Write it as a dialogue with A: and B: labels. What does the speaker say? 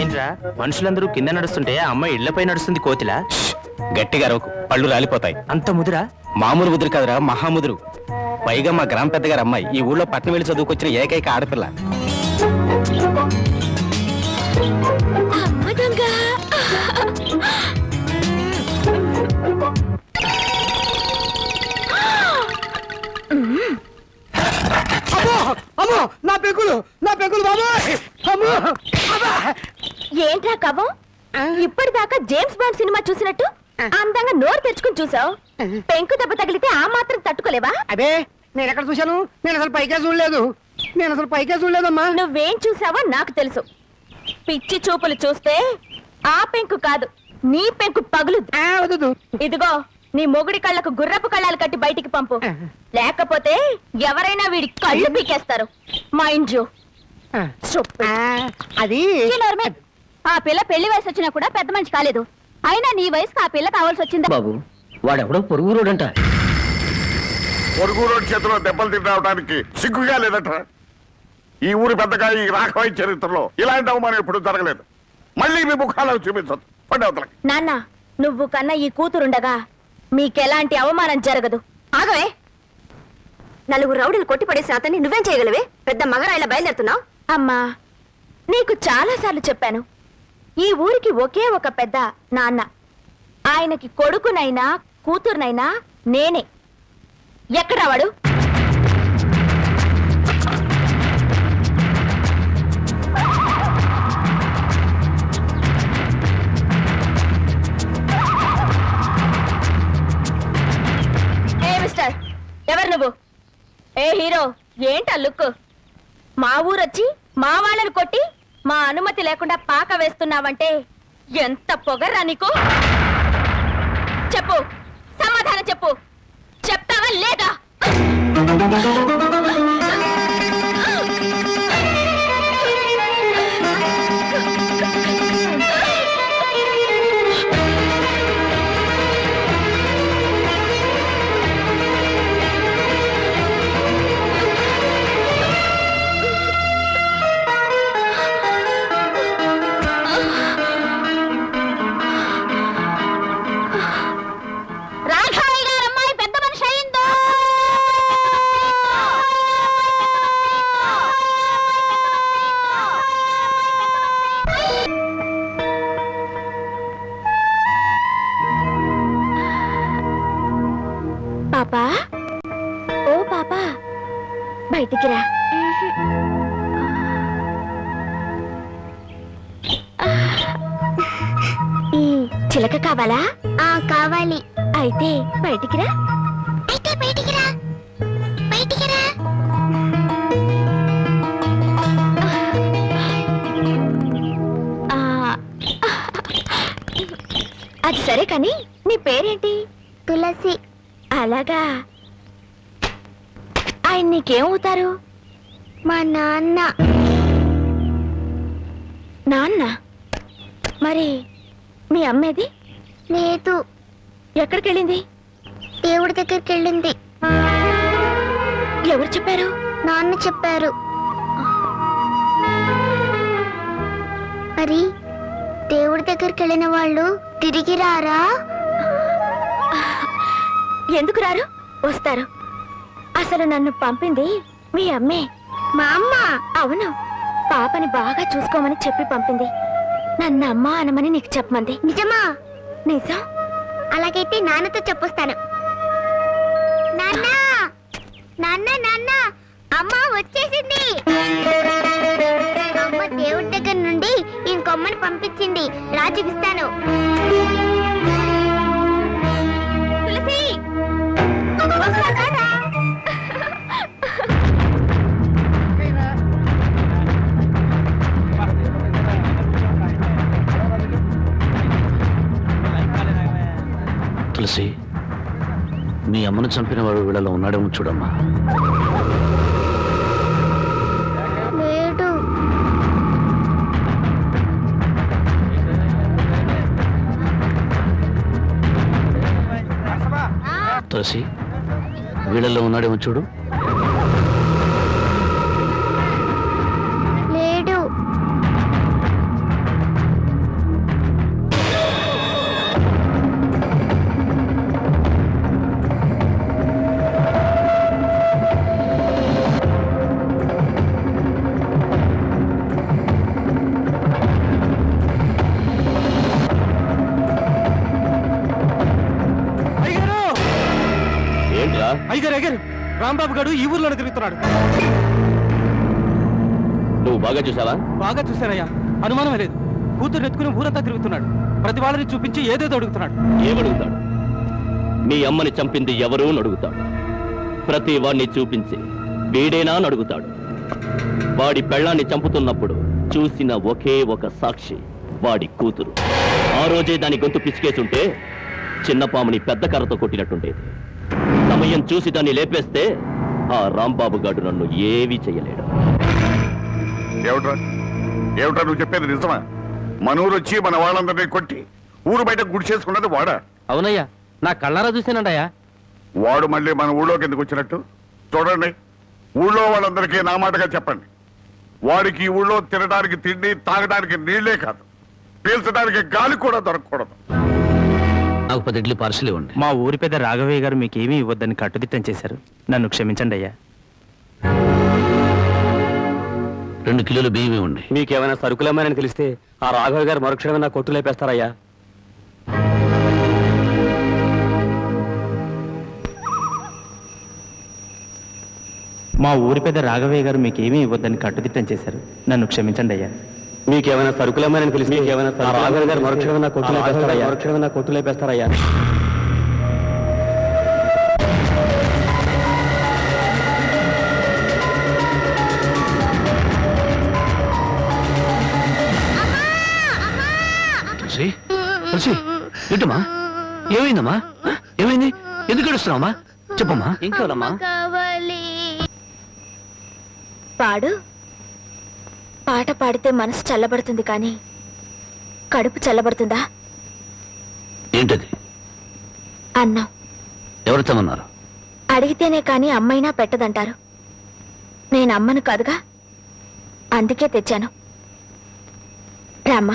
A: ఏంట్రా? మనుషులందరూ కింద నడుస్తుంటే ఆ అమ్మాయి ఇళ్ళపై నడుస్తుంది కోతిలా?
B: గట్టిగా అరవకు పళ్ళు రాలిపోతాయి.
A: అంత ముదురా?
B: మామూలు ముదురు కాదురా మహాముదురు పైగా మా గ్రామ పెద్దగారు అమ్మాయి ఈ ఊళ్ళో పట్నం వెళ్ళి చదువుకొచ్చిన ఏకైక ఆడపిల్ల.
C: అమ్మో
D: నా పెంకులు నా పెంకులు బాబోయ్! అమ్మో అబ్బా!
C: ఏంట్రా కవ్వం ఇప్పటిదాకా జేమ్స్ బాండ్ సినిమా చూసినట్టు అందంగా నోరు తెరుచుకుని చూసావు. పెంకు దెబ్బ తగిలితే ఆ మాత్రం తట్టుకోలేవా?
D: అబే నేను ఎక్కడ చూశాను? నేను అసలు పైకే చూడలేదు. నేను అసలు పైకే చూడలేదమ్మా.
C: నువ్వేం చూసావో నాకు తెలుసు. పిచ్చి చూపులు చూస్తే ఆ పెంకు కాదు నీ పెంకు పగులు
D: ఆ, వద్దు.
C: ఇదిగో నీ మొగుడి కళ్ళకు గుర్రపు కళ్ళాలు కట్టి బయటికి పంపు. లేకపోతే ఎవరైనా వీడి కళ్ళు పీకేస్తారు. Mind you.
D: ఆ, అది
C: ఆ పిల్ల పెళ్ళి వయసు వచ్చినా కూడా పెద్ద మనిషి కాలేదు. అయినా నీ వయసుకు ఆ పిల్ల కావాల్సి వచ్చిందా?
E: బాబు వాడెవడో పొరుగు రోడంట
F: పొరుగు రోడ్డు చేతిలో దెబ్బలు తినడానికి సిగ్గుగా లేదట. ఈ ఊరి పెద్దగా ఈ రాఘవయ్య చరిత్రలో ఇలాంటి అవమానం ఎప్పుడు జరగలేదు. మళ్ళీ మీ ముఖాలను చూపించదు. పండి అవతలకి.
C: నాన్న నువ్వు కన్నా ఈ కూతురుండగా మీకెలాంటి అవమానం జరగదు. ఆగవే. నలుగురు రౌడీలు కొట్టిపడేసిన అతన్ని నువ్వేం చేయగలవే? పెద్ద మగరాయిలా బయలుదేరుతున్నావు? అమ్మా నీకు చాలాసార్లు చెప్పాను. ఈ ఊరికి ఒకే ఒక పెద్ద నాన్న. ఆయనకి కొడుకునైనా కూతురునైనా నేనే. ఎక్కడ వాడు? నువ్వు? ఏ హీరో ఏంటా లుక్ మా ఊరొచ్చి మా వాళ్ళని కొట్టి మా అనుమతి లేకుండా పాక వేస్తున్నావంటే ఎంత పొగర్రా నీకు? చెప్పు సమాధానం చెప్పు. చెప్తావా లేదా? పాపా? ఓ పాపా బయటికి రా. ఈ చిలక కావాలా? ఆ కావాలి. అయితే బయటికి రా. అయితే బయటికి రా. బయటికి రా. ఆ, అది సరే కానీ నీ పేరేంటి? తులసి. అలాగా. ఆయన నీకేమవుతారు మా నాన్న. నాన్న? మరి మీ అమ్మేది? లేదు. ఎక్కడికి వెళ్ళింది దేవుడి దగ్గరికి వెళ్ళింది ఎవరు చెప్పారు? నాన్న చెప్పారు. మరి దేవుడి దగ్గరికి వెళ్ళిన వాళ్ళు తిరిగి రారా? ఎందుకు రారు? వస్తారు. అసలు నన్ను పంపింది మీ అమ్మే. మా అమ్మ? అవును. పాపని బాగా చూసుకోమని చెప్పి పంపింది. నన్ను అమ్మ అనమని నీకు చెప్పమంది. నిజమా? నిజం. అలాగైతే నాన్నతో చెప్పొస్తాను. నాన్న! నాన్న నాన్న! అమ్మ వచ్చేసింది! అమ్మ దేవుడి దగ్గర నుండి ఇంకొమ్మని పంపించింది. రా తులసి
E: మీ అమ్మను చంపిన వాడు వీళ్ళలో ఉన్నాడేమో చూడమ్మా. తులసి వీళ్ళల్లో ఉన్నాడేమో చూడు.
B: రాంబాబు గారు ఈ ఊర్లోనే తిరుగుతున్నాడు.
E: నువ్వు బాగా చూసావా?
B: బాగా చూశారయ్యా అనుమానమే లేదు. కూతురు ఎత్తుకుని ఊరంతా తిరుగుతున్నాడు. ప్రతి వాళ్ళని చూపించి ఏదేదో అడుగుతున్నాడు.
E: ఏమడుగుతాడు? మీ అమ్మని చంపింది ఎవరు అని అడుగుతాడు. ప్రతి వాడిని చూపించి వీడేనా అని అడుగుతాడు. వాడి పెళ్ళాన్ని చంపుతున్నప్పుడు చూసిన ఒకే ఒక సాక్షి వాడి కూతురు. ఆ రోజే దాని గొంతు పిసికేసుంటే చిన్న పాముని పెద్ద కర్రతో కొట్టినట్టుండేది. సమయం చూసి దాన్ని లేపేస్తే ఆ రాంబాబు గాడు నన్ను ఏమీ చెయ్యలేడు
F: ఏమిట్రా? ఏమిట్రా నువ్వు చెప్పేది నిజమా? మన ఊరు వచ్చి మన వాళ్ళందరినీ కొట్టి ఊరు బయట గుడి చేసుకున్నది వాడా?
B: అవునయ్యా నా కళ్ళారా చూసానండయ్యా
F: వాడు మళ్ళీ మన ఊళ్ళోకి ఎందుకు వచ్చినట్టు? చూడండి ఊళ్ళో వాళ్ళందరికీ నా మాటగా చెప్పండి. వాడికి ఈ ఊళ్ళో తినడానికి తిండి తాగడానికి నీళ్ళే కాదు. పీల్చడానికి గాలి కూడా దొరకకూడదు.
E: నాకు పది ఇడ్లీ పార్సల్ ఇవ్వండి.
A: మా ఊరి పెద్ద రాఘవయ్య గారు మీకేమీ ఇవ్వద్దని కట్టుదిట్టం చేశారు. నన్ను క్షమించండి అయ్యా.
E: రెండు కిలోలు బియ్యం ఇవ్వండి.
B: మీకేమైనా సరుకులమ్మని తెలిస్తే ఆ రాఘవ గారు మరుక్షణమే నా కొట్టు లేపేస్తారయ్యా.
A: మా ఊరి పెద్ద రాఘవయ్య గారు మీకేమీ ఇవ్వద్దని కట్టుదిట్టం చేశారు. నన్ను క్షమించండి అయ్యా.
B: మీకేమైనా సరుకులమ్మని తెలిస్తే మీకేమైనా రాఘవ గారు మరుక్షణమే నా కొట్టు లేపేస్తారయ్యా మరుక్షణమే నా కొట్టు లేపేస్తారయ్యా
E: తులసి తులసి ఏంటమ్మా? ఏమైందమ్మా? ఏమైంది? ఎందుకు ఏడుస్తున్నావమ్మా? చెప్పమ్మా. ఇంకోనమ్మా
C: పాడు. పాట పాడితే మనసు చల్లబడుతుంది కానీ కడుపు చల్లబడుతుందా?
E: ఏంటది?
C: అన్నం.
E: ఎవరు తెమ్మన్నారు?
C: అడిగితేనే కాని అమ్మైనా పెట్టదంటారు. నేను అమ్మను కాదుగా? అందుకే తెచ్చాను. రామ్మా.